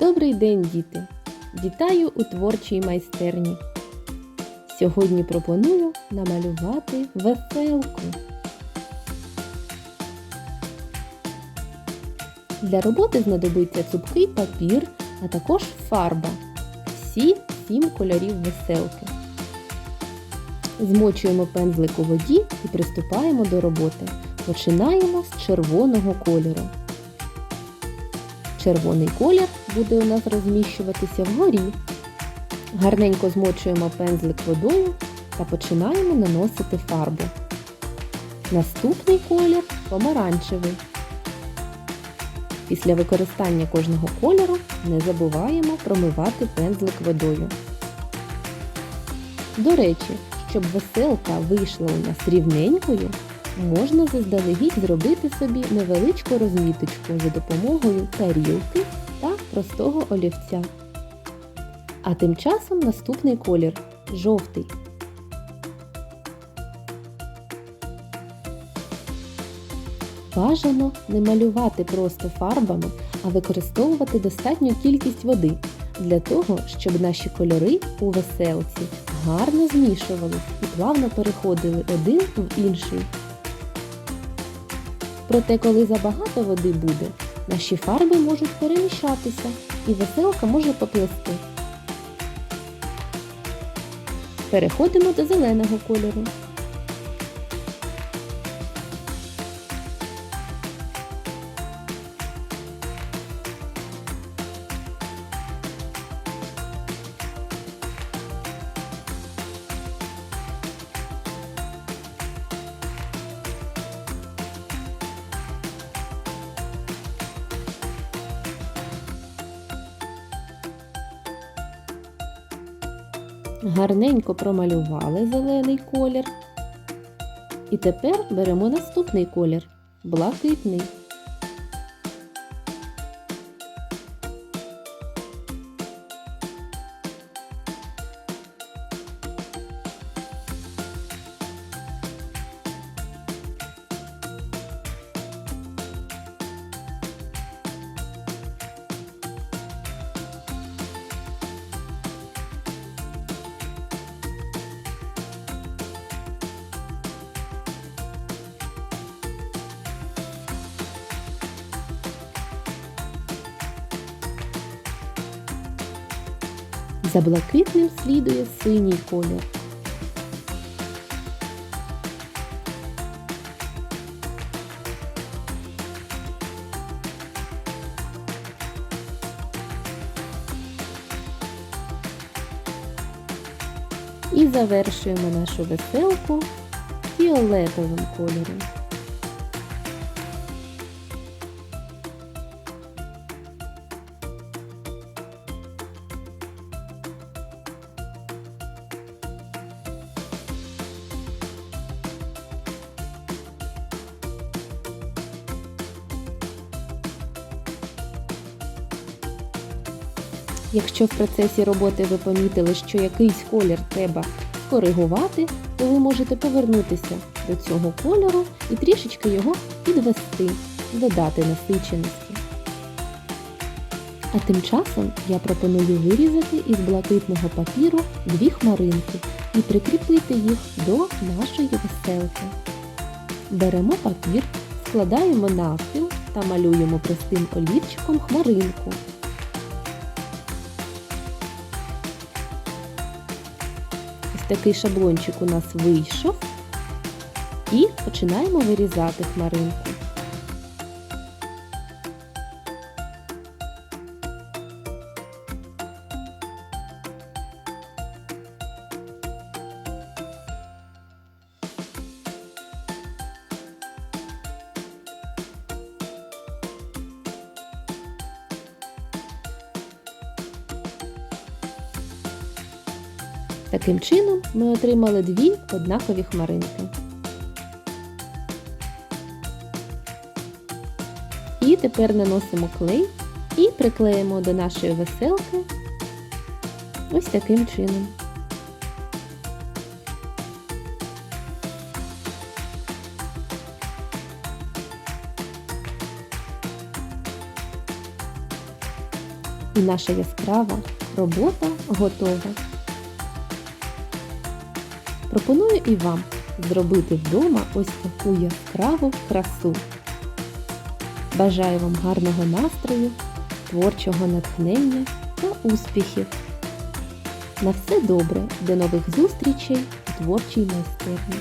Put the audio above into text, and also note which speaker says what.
Speaker 1: Добрий день, діти! Вітаю у творчій майстерні. Сьогодні пропоную намалювати веселку. Для роботи знадобиться цупкий папір, а також фарба. Всі сім кольорів веселки. Змочуємо пензлик у воді і приступаємо до роботи. Починаємо з червоного кольору. Червоний колір буде у нас розміщуватися вгорі. Гарненько змочуємо пензлик водою та починаємо наносити фарбу. Наступний колір помаранчевий. Після використання кожного кольору не забуваємо промивати пензлик водою. До речі, щоб веселка вийшла у нас рівненькою, можна заздалегідь зробити собі невеличку розміточку за допомогою тарілки та простого олівця. А тим часом наступний колір жовтий. Бажано не малювати просто фарбами, а використовувати достатню кількість води для того, щоб наші кольори у веселці гарно змішувались і плавно переходили один в інший. Проте, коли забагато води буде, наші фарби можуть перемішатися і веселка може поплисти. Переходимо до зеленого кольору. Гарненько промалювали зелений колір. І тепер беремо наступний колір блакитний. За блакитним слідує синій колір. І завершуємо нашу веселку фіолетовим кольором. Якщо в процесі роботи ви помітили, що якийсь колір треба коригувати, то ви можете повернутися до цього кольору і трішечки його підвести, додати насиченості. А тим часом я пропоную вирізати із блакитного папіру дві хмаринки і прикріпити їх до нашої веселки. Беремо папір, складаємо навпіл та малюємо простим олівчиком хмаринку. Такий шаблончик у нас вийшов. І починаємо вирізати хмаринку. Таким чином ми отримали дві однакові хмаринки. І тепер наносимо клей і приклеїмо до нашої веселки ось таким чином. І наша яскрава робота готова. Пропоную і вам зробити вдома ось таку яскраву красу. Бажаю вам гарного настрою, творчого натхнення та успіхів. На все добре, до нових зустрічей у творчій майстерні.